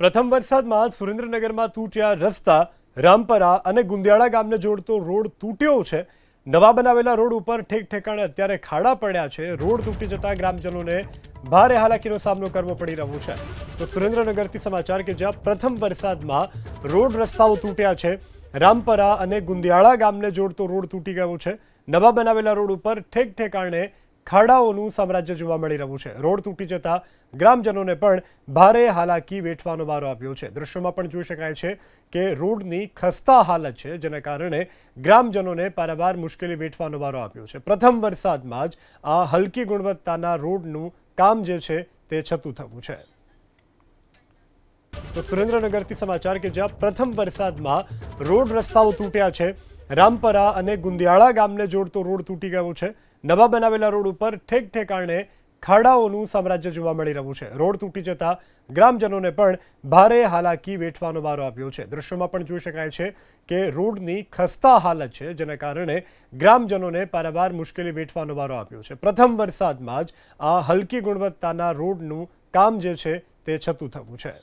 પ્રથમ વરસાદમાં સુરેન્દ્રનગરમાં તૂટ્યા રસ્તા, રામપરા અને ગુંદિયાળા ગામને જોડતો રોડ તૂટ્યો છે. નવા બનાવેલા રોડ ઉપર ઠેક ઠેકાણે અત્યારે ખાડા પડ્યા છે. રોડ તૂટી જતા ગ્રામજનોને ભારે હાલાકીનો સામનો કરવો પડી રહ્યો છે. તો સુરેન્દ્રનગરથી સમાચાર કે જ્યાં પ્રથમ વરસાદમાં રોડ રસ્તાઓ તૂટ્યા છે, રામપરા અને ગુંદિયાળા ગામને જોડતો રોડ તૂટી ગયો છે. નવા બનાવેલા રોડ ઉપર ઠેક ઠેકાણે ખાડાઓનું સામ્રાજ્ય જોવા મળી રહ્યું છે. રોડ તૂટી જતા ગ્રામજનોને પણ ભારે હાલાકી વેઠવાનો વારો આપ્યો છે. દ્રશ્યોમાં પણ જોઈ શકાય છે કે રોડની ખસ્તા હાલત છે, જેના કારણે ગ્રામજનોને પારાવાર મુશ્કેલી વેઠવાનો વારો આપ્યો છે. પ્રથમ વરસાદમાં જ આ હલકી ગુણવત્તાના રોડનું કામ જે છે તે છતું થવું છે. તો સુરેન્દ્રનગરથી સમાચાર કે જ્યાં પ્રથમ વરસાદમાં રોડ રસ્તાઓ તૂટ્યા છે રામપરા અને ગુંદિયાળા ગામને જોડતો રોડ તૂટી ગયો છે. નવા બનાવેલા રોડ ઉપર ઠેક ઠેકાણે ખાડાઓનું સામ્રાજ્ય જોવા મળી રહ્યું છે. રોડ તૂટી જતા ગ્રામજનોને પણ ભારે હાલાકી વેઠવાનો વારો આપ્યો છે. દ્રશ્યોમાં પણ જોઈ શકાય છે કે રોડની ખસ્તા હાલત છે, જેના કારણે ગ્રામજનોને પારાવાર મુશ્કેલી વેઠવાનો વારો આપ્યો છે. પ્રથમ વરસાદમાં જ આ હલકી ગુણવત્તાના રોડનું કામ જે છે તે છતું થવું છે.